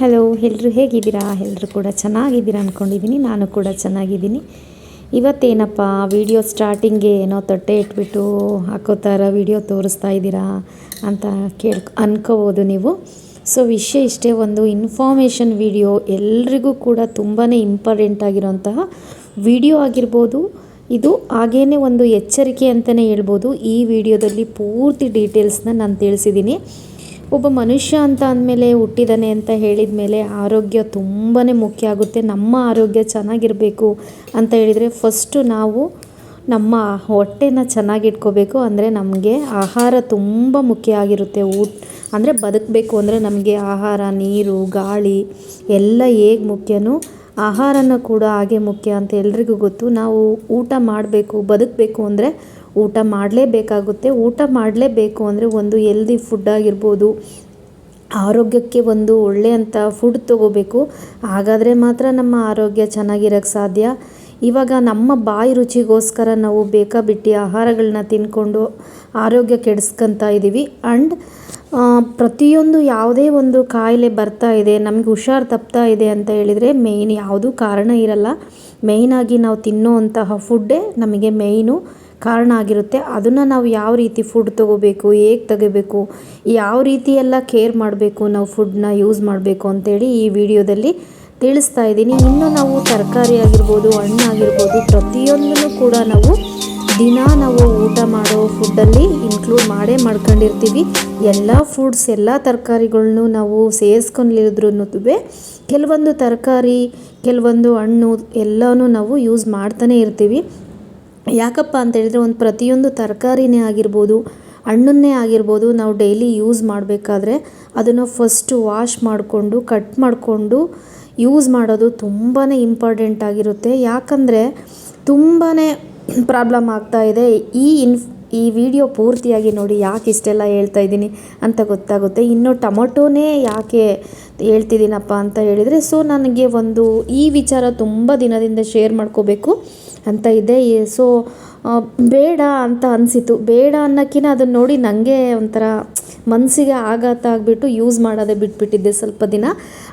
Hello ಎಲ್ಲರೂ ಹೇಗಿದ್ದೀರಾ? ಎಲ್ಲರೂ ಕೂಡ ಚೆನ್ನಾಗಿದ್ದೀರಾ ಅಂದ್ಕೊಂಡಿದ್ದೀನಿ ನಾನು ಕೂಡ ಚೆನ್ನಾಗಿದ್ದೀನಿ. ಇವತ್ತೇನಪ್ಪ ವಿಡಿಯೋ ಸ್ಟಾರ್ಟಿಂಗ್ಗೆ ಏನೋ ತೊಟ್ಟೆ ಇಟ್ಬಿಟ್ಟು ಹಾಕೋ ಥರ ವಿಡಿಯೋ ತೋರಿಸ್ತಾ ಇದ್ದೀರಾ ಅಂತ ಕೇಳ್ ಅನ್ಕೋಬೋದು ನೀವು. ಸೊ ವಿಷಯ ಇಷ್ಟೇ, ಒಂದು ಇನ್ಫಾರ್ಮೇಷನ್ ವಿಡಿಯೋ ಎಲ್ರಿಗೂ ಕೂಡ ತುಂಬಾ ಇಂಪಾರ್ಟೆಂಟ್ ಆಗಿರೋಂತಹ ವಿಡಿಯೋ ಆಗಿರ್ಬೋದು. ಇದು ಹಾಗೇ ಒಂದು ಎಚ್ಚರಿಕೆ ಅಂತಲೇ ಹೇಳ್ಬೋದು. ಈ ವಿಡಿಯೋದಲ್ಲಿ ಪೂರ್ತಿ ಡೀಟೇಲ್ಸ್ನ ನಾನು ತಿಳಿಸಿದ್ದೀನಿ. ಒಬ್ಬ ಮನುಷ್ಯ ಅಂತ ಅಂದಮೇಲೆ ಹುಟ್ಟಿದಾನೆ ಅಂತ ಹೇಳಿದ ಮೇಲೆ ಆರೋಗ್ಯ ತುಂಬಾ ಮುಖ್ಯ ಆಗುತ್ತೆ. ನಮ್ಮ ಆರೋಗ್ಯ ಚೆನ್ನಾಗಿರಬೇಕು ಅಂತ ಹೇಳಿದರೆ ಫಸ್ಟು ನಾವು ನಮ್ಮ ಹೊಟ್ಟೆನ ಚೆನ್ನಾಗಿಟ್ಕೋಬೇಕು ಅಂದರೆ ನಮಗೆ ಆಹಾರ ತುಂಬ ಮುಖ್ಯ ಆಗಿರುತ್ತೆ. ಊಟ ಅಂದರೆ ಬದುಕಬೇಕು ಅಂದರೆ ನಮಗೆ ಆಹಾರ, ನೀರು, ಗಾಳಿ ಎಲ್ಲ ಹೇಗೆ ಮುಖ್ಯನೋ ಆಹಾರನ ಕೂಡ ಹಾಗೆ ಮುಖ್ಯ ಅಂತ ಎಲ್ರಿಗೂ ಗೊತ್ತು. ನಾವು ಊಟ ಮಾಡಬೇಕು, ಬದುಕಬೇಕು ಅಂದರೆ ಊಟ ಮಾಡಲೇಬೇಕಾಗುತ್ತೆ. ಊಟ ಮಾಡಲೇಬೇಕು ಅಂದರೆ ಒಂದು ಎಲ್ದಿ ಫುಡ್ ಆಗಿರ್ಬೋದು. ಆರೋಗ್ಯಕ್ಕೆ ಒಂದು ಒಳ್ಳೆಯಂಥ ಫುಡ್ ತಗೋಬೇಕು. ಹಾಗಾದರೆ ಮಾತ್ರ ನಮ್ಮ ಆರೋಗ್ಯ ಚೆನ್ನಾಗಿರೋಕ್ಕೆ ಸಾಧ್ಯ. ಇವಾಗ ನಮ್ಮ ಬಾಯಿ ರುಚಿಗೋಸ್ಕರ ನಾವು ಬೇಕಾಬಿಟ್ಟಿ ಆಹಾರಗಳನ್ನ ತಿನ್ಕೊಂಡು ಆರೋಗ್ಯ ಕೆಡಿಸ್ಕೊತಾ ಇದ್ದೀವಿ ಆ್ಯಂಡ್ ಪ್ರತಿಯೊಂದು ಯಾವುದೇ ಒಂದು ಕಾಯಿಲೆ ಬರ್ತಾ ಇದೆ, ನಮಗೆ ಹುಷಾರು ತಪ್ತಾ ಇದೆ ಅಂತ ಹೇಳಿದರೆ ಮೇಯ್ನ್ ಯಾವುದೂ ಕಾರಣ ಇರಲ್ಲ. ಮೇಯ್ನಾಗಿ ನಾವು ತಿನ್ನೋವಂತಹ ಫುಡ್ಡೇ ನಮಗೆ ಮೇಯ್ನು ಕಾರಣ ಆಗಿರುತ್ತೆ. ಅದನ್ನು ನಾವು ಯಾವ ರೀತಿ ಫುಡ್ ತೊಗೋಬೇಕು, ಹೇಗೆ ತೆಗಿಬೇಕು, ಯಾವ ರೀತಿ ಎಲ್ಲ ಕೇರ್ ಮಾಡಬೇಕು, ನಾವು ಫುಡ್ನ ಯೂಸ್ ಮಾಡಬೇಕು ಅಂತೇಳಿ ಈ ವಿಡಿಯೋದಲ್ಲಿ ತಿಳಿಸ್ತಾ ಇದ್ದೀನಿ. ಇನ್ನು ನಾವು ತರಕಾರಿ ಆಗಿರ್ಬೋದು, ಹಣ್ಣು ಆಗಿರ್ಬೋದು, ಪ್ರತಿಯೊಂದನ್ನು ಕೂಡ ನಾವು ದಿನ ನಾವು ಊಟ ಮಾಡೋ ಫುಡ್ಡಲ್ಲಿ ಇನ್ಕ್ಲೂಡ್ ಮಾಡೇ ಮಾಡ್ಕೊಂಡಿರ್ತೀವಿ. ಎಲ್ಲ ಫುಡ್ಸ್ ಎಲ್ಲ ತರಕಾರಿಗಳ್ನು ನಾವು ಸೇರಿಸ್ಕೊಂಡಿರೋದ್ರೂ ಕೆಲವೊಂದು ತರಕಾರಿ, ಕೆಲವೊಂದು ಹಣ್ಣು ಎಲ್ಲನೂ ನಾವು ಯೂಸ್ ಮಾಡ್ತಾನೆ ಇರ್ತೀವಿ. ಯಾಕಪ್ಪ ಅಂತ ಹೇಳಿದ್ರೆ ಒಂದು ಪ್ರತಿಯೊಂದು ತರಕಾರಿನೇ ಆಗಿರ್ಬೋದು, ಹಣ್ಣನ್ನೇ ಆಗಿರ್ಬೋದು ನಾವು ಡೈಲಿ ಯೂಸ್ ಮಾಡಬೇಕಾದ್ರೆ ಅದನ್ನು ಫಸ್ಟು ವಾಶ್ ಮಾಡಿಕೊಂಡು ಕಟ್ ಮಾಡಿಕೊಂಡು ಯೂಸ್ ಮಾಡೋದು ತುಂಬಾ ಇಂಪಾರ್ಟೆಂಟ್ ಆಗಿರುತ್ತೆ. ಯಾಕಂದರೆ ತುಂಬಾ ಪ್ರಾಬ್ಲಮ್ ಆಗ್ತಾ ಇದೆ. ಈ ಇನ್ಫ್ ಈ ವಿಡಿಯೋ ಪೂರ್ತಿಯಾಗಿ ನೋಡಿ ಯಾಕೆ ಇಷ್ಟೆಲ್ಲ ಹೇಳ್ತಾ ಇದ್ದೀನಿ ಅಂತ ಗೊತ್ತಾಗುತ್ತೆ. ಇನ್ನು ಟೊಮೊಟೊನೇ ಯಾಕೆ ಹೇಳ್ತಿದ್ದೀನಪ್ಪ ಅಂತ ಹೇಳಿದರೆ ಸೊ ನನಗೆ ಒಂದು ಈ ವಿಚಾರ ತುಂಬ ದಿನದಿಂದ ಶೇರ್ ಮಾಡ್ಕೋಬೇಕು. ಅಂತ ಇದೆ. ಸೊ ಬೇಡ ಅಂತ ಅನಿಸಿತು ಬೇಡ ಅನ್ನೋಕ್ಕಿಂತ ಅದನ್ನು ನೋಡಿ ನನಗೆ ಒಂಥರ ಮನಸ್ಸಿಗೆ ಆಘಾತ ಆಗಿಬಿಟ್ಟು ಯೂಸ್ ಮಾಡೋದೇ ಬಿಟ್ಬಿಟ್ಟಿದ್ದೆ ಸ್ವಲ್ಪ ದಿನ.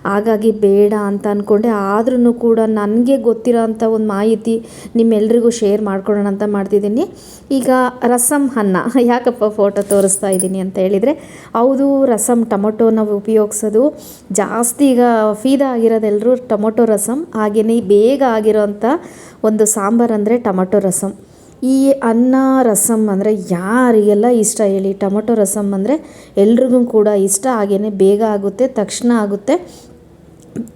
ಹಾಗಾಗಿ ಬೇಡ ಅಂತ ಅಂದ್ಕೊಂಡೆ ಆದ್ರೂ ಕೂಡ ನನಗೆ ಗೊತ್ತಿರೋ ಅಂಥ ಒಂದು ಮಾಹಿತಿ ನಿಮ್ಮೆಲ್ರಿಗೂ ಶೇರ್ ಮಾಡ್ಕೊಳ್ಳೋಣ ಅಂತ ಮಾಡ್ತಿದ್ದೀನಿ. ಈಗ ರಸಂ ಅನ್ನ. ಯಾಕಪ್ಪ ಫೋಟೋ ತೋರಿಸ್ತಾ ಇದ್ದೀನಿ ಅಂತ ಹೇಳಿದರೆ, ಹೌದು, ರಸಂ ಟೊಮೊಟೊನ ಉಪಯೋಗಿಸೋದು. ಜಾಸ್ತಿ ಈಗ ಫೀದಾ ಆಗಿರೋದೆಲ್ಲರೂ ಟೊಮೊಟೊ ರಸಂ ಹಾಗೆಯೇ ಬೇಗ ಆಗಿರೋಂಥ ಒಂದು ಸಾಂಬಾರು ಅಂದರೆ ಟೊಮೊಟೊ ರಸಮ್ ಈ ಅನ್ನ ರಸಮ್ ಅಂದರೆ ಯಾರಿಗೆಲ್ಲ ಇಷ್ಟ ಹೇಳಿ, ಟೊಮೊಟೊ ರಸಮ್ ಅಂದರೆ ಎಲ್ರಿಗೂ ಕೂಡ ಇಷ್ಟ. ಹಾಗೇ ಬೇಗ ಆಗುತ್ತೆ, ತಕ್ಷಣ ಆಗುತ್ತೆ.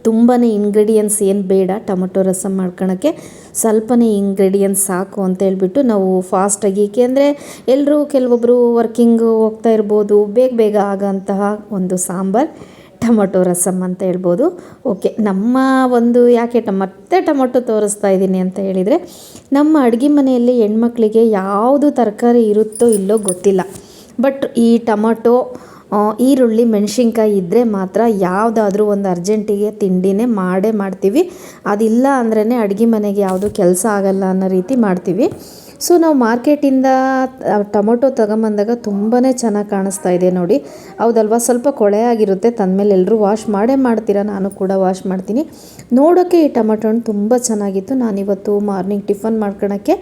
ತುಂಬಾ ಇಂಗ್ರೀಡಿಯೆಂಟ್ಸ್ ಏನು ಬೇಡ ಟೊಮೊಟೊ ರಸಮ್ ಮಾಡ್ಕೊಳಕ್ಕೆ ಸ್ವಲ್ಪನೇ ಇಂಗ್ರೀಡಿಯೆಂಟ್ಸ್ ಸಾಕು ಅಂತ ಹೇಳ್ಬಿಟ್ಟು ನಾವು ಫಾಸ್ಟಾಗಿ ಏಕೆಂದರೆ ಎಲ್ಲರೂ ಕೆಲವೊಬ್ಬರು ವರ್ಕಿಂಗ್ ಹೋಗ್ತಾ ಇರ್ಬೋದು, ಬೇಗ ಬೇಗ ಆಗೋಂತಹ ಒಂದು ಸಾಂಬಾರು. ಟೊಮೊಟೊ ರಸಮ್ ಅಂತ ಹೇಳ್ಬೋದು. ಓಕೆ, ನಮ್ಮ ಒಂದು ಯಾಕೆ ಮತ್ತೆ ಟೊಮೊಟೊ ತೋರಿಸ್ತಾ ಇದ್ದೀನಿ ಅಂತ ಹೇಳಿದರೆ, ನಮ್ಮ ಅಡುಗೆ ಮನೆಯಲ್ಲಿ ಹೆಣ್ಮಕ್ಳಿಗೆ ಯಾವುದು ತರಕಾರಿ ಇರುತ್ತೋ ಇಲ್ಲೋ ಗೊತ್ತಿಲ್ಲ. ಬಟ್ ಈ ಟೊಮೊಟೊ ಈರುಳ್ಳಿ, ಮೆಣಸಿನ್ಕಾಯಿ ಇದ್ದರೆ ಮಾತ್ರ ಯಾವುದಾದ್ರೂ ಒಂದು ಅರ್ಜೆಂಟಿಗೆ ತಿಂಡಿನೇ ಮಾಡೇ ಮಾಡ್ತೀವಿ. ಅದಿಲ್ಲ ಅಂದ್ರೇ ಅಡುಗೆ ಮನೆಗೆ ಯಾವುದು ಕೆಲಸ ಆಗಲ್ಲ ಅನ್ನೋ ರೀತಿ ಮಾಡ್ತೀವಿ. ಸೊ ನಾವು ಮಾರ್ಕೆಟಿಂದ ಟೊಮೊಟೊ ತಗೊಂಬಂದಾಗ ತುಂಬಾ ಚೆನ್ನಾಗಿ ಕಾಣಿಸ್ತಾ ಇದೆ ನೋಡಿ. ಹೌದಲ್ವಾ? ಸ್ವಲ್ಪ ಕೊಳೆ ಆಗಿರುತ್ತೆ, ತಂದಮೇಲೆ ಎಲ್ಲರೂ ವಾಶ್ ಮಾಡೇ ಮಾಡ್ತೀರಾ? ನಾನು ಕೂಡ ವಾಶ್ ಮಾಡ್ತೀನಿ. ನೋಡೋಕ್ಕೆ ಈ ಟೊಮೊಟೊ ಹಣ್ಣು ತುಂಬ ಚೆನ್ನಾಗಿತ್ತು. ನಾನಿವತ್ತು ಮಾರ್ನಿಂಗ್ ಟಿಫನ್ ಮಾಡ್ಕೊಳಕ್ಕೆ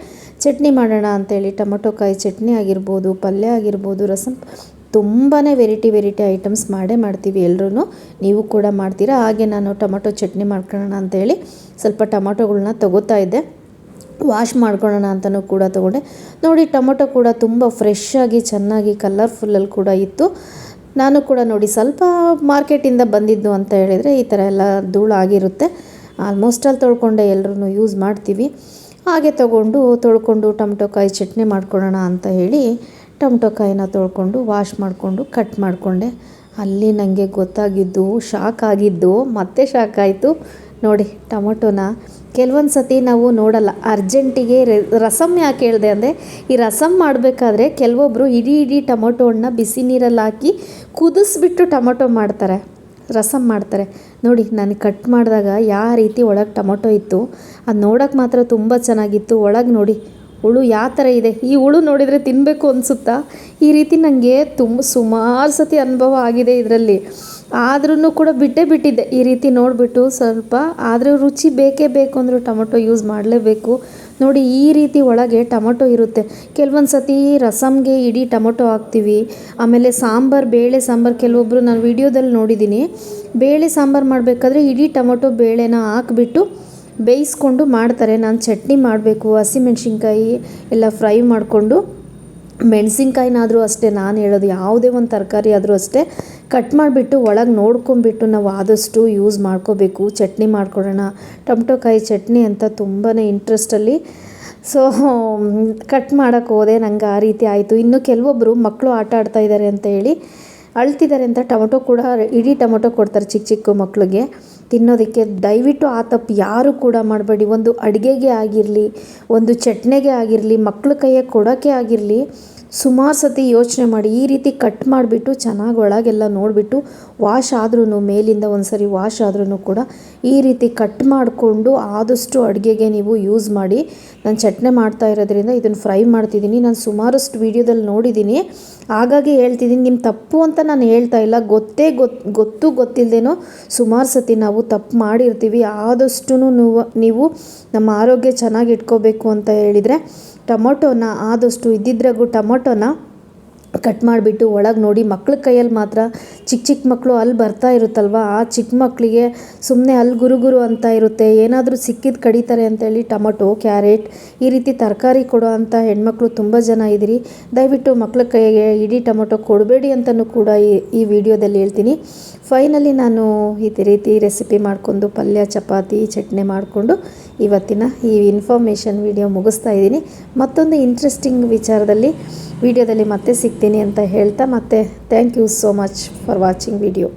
ಚಟ್ನಿ ಮಾಡೋಣ ಅಂತೇಳಿ, ಟೊಮೊಟೊ ಕಾಯಿ ಚಟ್ನಿ ಆಗಿರ್ಬೋದು, ಪಲ್ಯ ಆಗಿರ್ಬೋದು ರಸಮ್ ತುಂಬಾ ವೆರೈಟಿ ವೆರೈಟಿ ಐಟಮ್ಸ್ ಮಾಡೇ ಮಾಡ್ತೀವಿ ಎಲ್ಲರೂ ನೀವು ಕೂಡ ಮಾಡ್ತೀರಾ? ಹಾಗೆ ನಾನು ಟೊಮೊಟೊ ಚಟ್ನಿ ಮಾಡ್ಕೊಳ್ಳೋಣ ಅಂತೇಳಿ ಸ್ವಲ್ಪ ಟೊಮೊಟೊಗಳ್ನ ತಗೋತಾ ಇದ್ದೆ. ವಾಶ್ ಮಾಡ್ಕೊಳ್ಳೋಣ ಅಂತಲೂ ಕೂಡ ತೊಗೊಂಡೆ. ನೋಡಿ, ಟೊಮೊಟೊ ಕೂಡ ತುಂಬ ಫ್ರೆಶ್ಶಾಗಿ, ಚೆನ್ನಾಗಿ, ಕಲರ್ಫುಲ್ಲಲ್ಲಿ ಕೂಡ ಇತ್ತು. ನಾನು ಕೂಡ ನೋಡಿ, ಸ್ವಲ್ಪ ಮಾರ್ಕೆಟಿಂದ ಬಂದಿದ್ದು ಅಂತ ಹೇಳಿದರೆ ಈ ಥರ ಎಲ್ಲ ಆಲ್ಮೋಸ್ಟ್ ಅಲ್ಲಿ ತೊಳ್ಕೊಂಡೆ ಎಲ್ಲರೂ ಯೂಸ್ ಮಾಡ್ತೀವಿ. ಹಾಗೆ ತೊಗೊಂಡು, ತೊಳ್ಕೊಂಡು ಟೊಮೊಟೊ ಕಾಯಿ ಚಟ್ನಿ ಮಾಡ್ಕೊಳ್ಳೋಣ ಅಂತ ಹೇಳಿ ಟೊಮೊಟೊ ಕಾಯಿನ ತೊಳ್ಕೊಂಡು ವಾಶ್ ಮಾಡಿಕೊಂಡು ಕಟ್ ಮಾಡಿಕೊಂಡೆ. ಅಲ್ಲಿ ನನಗೆ ಗೊತ್ತಾಗಿದ್ದು, ಶಾಕ್ ಆಗಿದ್ದು, ಮತ್ತೆ ಶಾಕ್ ಆಯಿತು. ನೋಡಿ, ಟೊಮೊಟೊನ ಕೆಲವೊಂದು ಸತಿ ನಾವು ನೋಡಲ್ಲ. ಅರ್ಜೆಂಟಿಗೆ ರಸಮ್ ಯಾಕೆ ಹೇಳಿದೆ ಅಂದರೆ, ಈ ರಸಮ್ ಮಾಡಬೇಕಾದ್ರೆ ಕೆಲವೊಬ್ಬರು ಇಡೀ ಇಡೀ ಟೊಮೊಟೊ ಹಣ್ಣ ಬಿಸಿ ನೀರಲ್ಲಿ ಹಾಕಿ ಕುದಿಸ್ಬಿಟ್ಟು ಟೊಮೊಟೊ ಮಾಡ್ತಾರೆ. ರಸಮ್ ಮಾಡ್ತಾರೆ. ನೋಡಿ, ನಾನು ಕಟ್ ಮಾಡಿದಾಗ ಯಾವ ರೀತಿ ಒಳಗೆ ಟೊಮೊಟೊ ಇತ್ತು. ಅದು ನೋಡೋಕ್ಕೆ ಮಾತ್ರ ತುಂಬ ಚೆನ್ನಾಗಿತ್ತು. ಒಳಗೆ ನೋಡಿ ಹುಳು ಯಾವ ಥರ ಇದೆ? ಈ ಹುಳು ನೋಡಿದರೆ ತಿನ್ನಬೇಕು ಅನಿಸುತ್ತಾ? ಈ ರೀತಿ ನನಗೆ ತುಂಬ ಸುಮಾರು ಸತಿ ಅನುಭವ ಆಗಿದೆ ಇದರಲ್ಲಿ. ಆದ್ರೂ ಕೂಡ ಬಿಟ್ಟೇ ಬಿಟ್ಟಿದ್ದೆ. ಈ ರೀತಿ ನೋಡಿಬಿಟ್ಟು ಸ್ವಲ್ಪ ಆದರೆ ರುಚಿ ಬೇಕೇ ಬೇಕು ಅಂದರೂ ಟೊಮೊಟೊ ಯೂಸ್ ಮಾಡಲೇಬೇಕು. ನೋಡಿ, ಈ ರೀತಿ ಒಳಗೆ ಟೊಮೊಟೊ ಇರುತ್ತೆ. ಕೆಲವೊಂದು ಸತಿ ರಸಮ್ಗೆ ಇಡೀ ಟೊಮೊಟೊ ಹಾಕ್ತೀವಿ. ಆಮೇಲೆ ಸಾಂಬಾರು, ಬೇಳೆ ಸಾಂಬಾರು ಕೆಲವೊಬ್ಬರು ನಾನು ವಿಡಿಯೋದಲ್ಲಿ ನೋಡಿದ್ದೀನಿ. ಬೇಳೆ ಸಾಂಬಾರು ಮಾಡಬೇಕಾದ್ರೆ ಇಡೀ ಟೊಮೊಟೊ ಬೇಳೆನ ಹಾಕ್ಬಿಟ್ಟು ಬೇಯಿಸ್ಕೊಂಡು ಮಾಡ್ತಾರೆ. ನಾನು ಚಟ್ನಿ ಮಾಡಬೇಕು ಹಸಿಮೆಣ್ಸಿನ್ಕಾಯಿ ಎಲ್ಲ ಫ್ರೈ ಮಾಡಿಕೊಂಡು, ಮೆಣಸಿನ್ಕಾಯಿನಾದರೂ ಅಷ್ಟೇ, ನಾನು ಹೇಳೋದು ಯಾವುದೇ ಒಂದು ತರಕಾರಿ ಆದರೂ ಅಷ್ಟೇ, ಕಟ್ ಮಾಡಿಬಿಟ್ಟು ಒಳಗೆ ನೋಡ್ಕೊಂಬಿಟ್ಟು ನಾವು ಆದಷ್ಟು ಯೂಸ್ ಮಾಡ್ಕೋಬೇಕು. ಚಟ್ನಿ ಮಾಡ್ಕೊಡೋಣ. ಟೊಮ್ಟೊ ಕಾಯಿ ಚಟ್ನಿ ಅಂತ ತುಂಬಾ ಇಂಟ್ರೆಸ್ಟಲ್ಲಿ ಸೊ ಕಟ್ ಮಾಡೋಕ್ಕೆ ಹೋದೆ, ನಂಗೆ ಆ ರೀತಿ ಆಯಿತು. ಇನ್ನು ಕೆಲವೊಬ್ಬರು ಮಕ್ಕಳು ಆಟ ಆಡ್ತಾ ಇದ್ದಾರೆ ಅಂತ ಹೇಳಿ ಅಳ್ತಿದ್ದಾರೆ ಅಂತ ಟೊಮೊಟೊ ಕೂಡ, ಇಡೀ ಟೊಮೊಟೊ ಕೊಡ್ತಾರೆ ಚಿಕ್ಕ ಚಿಕ್ಕ ಮಕ್ಕಳಿಗೆ ತಿನ್ನೋದಕ್ಕೆ ದಯವಿಟ್ಟು ಆ ತಪ್ಪು ಯಾರು ಕೂಡ ಮಾಡಬೇಡಿ. ಒಂದು ಅಡುಗೆಗೆ ಆಗಿರಲಿ, ಒಂದು ಚಟ್ನಿಗೆ ಆಗಿರಲಿ, ಮಕ್ಳ ಕೈಗೆ ಕೊಡೋಕ್ಕೆ ಆಗಿರಲಿ, ಸುಮಾರು ಸತಿ ಯೋಚನೆ ಮಾಡಿ ಈ ರೀತಿ ಕಟ್ ಮಾಡಿಬಿಟ್ಟು ಚೆನ್ನಾಗಿ ಒಳಗೆಲ್ಲ ನೋಡಿಬಿಟ್ಟು ವಾಶ್ ಆದ್ರೂ ಮೇಲಿಂದ ಒಂದು ಸರಿ ವಾಶ್ ಆದ್ರೂ ಕೂಡ ಈ ರೀತಿ ಕಟ್ ಮಾಡಿಕೊಂಡು ಆದಷ್ಟು ಅಡುಗೆಗೆ ನೀವು ಯೂಸ್ ಮಾಡಿ. ನಾನು ಚಟ್ನಿ ಮಾಡ್ತಾ ಇರೋದ್ರಿಂದ ಇದನ್ನು ಫ್ರೈ ಮಾಡ್ತಿದ್ದೀನಿ. ನಾನು ಸುಮಾರಷ್ಟು ವೀಡಿಯೋದಲ್ಲಿ ನೋಡಿದ್ದೀನಿ. ಹಾಗಾಗಿ ಹೇಳ್ತಿದ್ದೀನಿ ನಿಮ್ಮ ತಪ್ಪು ಅಂತ ನಾನು ಹೇಳ್ತಾ ಇಲ್ಲ. ಗೊತ್ತೇ ಗೊತ್ತು ಗೊತ್ತು ಗೊತ್ತಿಲ್ಲದೇನೋ ಸುಮಾರು ಸತಿ ನಾವು ತಪ್ಪು ಮಾಡಿರ್ತೀವಿ. ಆದಷ್ಟು ನೀವು ನೀವು ನಮ್ಮ ಆರೋಗ್ಯ ಚೆನ್ನಾಗಿ ಇಟ್ಕೋಬೇಕು ಅಂತ ಹೇಳಿದರೆ ಟೊಮೊಟೊನ ಆದಷ್ಟು, ಇದ್ದಿದ್ರಾಗೂ ಟೊಮೊಟೊನ ಕಟ್ ಮಾಡಿಬಿಟ್ಟು ಒಳಗೆ ನೋಡಿ ಮಕ್ಳ ಕೈಯಲ್ಲಿ ಮಾತ್ರ ಚಿಕ್ಕ ಚಿಕ್ಕ ಮಕ್ಕಳು ಅಲ್ಲಿ ಬರ್ತಾ ಇರುತ್ತಲ್ವ? ಆ ಚಿಕ್ಕ ಮಕ್ಕಳಿಗೆ ಸುಮ್ಮನೆ ಅಲ್ಲಿ ಗುರು ಗುರು ಅಂತ ಇರುತ್ತೆ. ಏನಾದರೂ ಸಿಕ್ಕಿದ್ದು ಕಡಿತಾರೆ ಅಂತೇಳಿ ಟೊಮೊಟೊ, ಕ್ಯಾರೆಟ್ ಈ ರೀತಿ ತರಕಾರಿ ಕೊಡೋ ಅಂಥ ಹೆಣ್ಮಕ್ಳು ತುಂಬ ಜನ ಇದ್ದೀರಿ. ದಯವಿಟ್ಟು ಮಕ್ಳ ಕೈಗೆ ಇಡೀ ಟೊಮೊಟೊ ಕೊಡಬೇಡಿ ಅಂತಲೂ ಕೂಡ ಈ ಈ ವಿಡಿಯೋದಲ್ಲಿ ಹೇಳ್ತೀನಿ. ಫೈನಲಿ ನಾನು ಈ ರೀತಿ ರೆಸಿಪಿ ಮಾಡಿಕೊಂಡು ಪಲ್ಯ, ಚಪಾತಿ, ಚಟ್ನಿ ಮಾಡಿಕೊಂಡು ಇವತ್ತಿನ ಈ ಇನ್ಫಾರ್ಮೇಷನ್ ವಿಡಿಯೋ ಮುಗಿಸ್ತಾ ಇದ್ದೀನಿ. ಮತ್ತೊಂದು ಇಂಟ್ರೆಸ್ಟಿಂಗ್ ವಿಚಾರದಲ್ಲಿ ವಿಡಿಯೋದಲ್ಲಿ ಮತ್ತೆ ಸಿಗ್ತೀನಿ ಅಂತ ಹೇಳ್ತಾ ಮತ್ತೆ thank you so much for watching video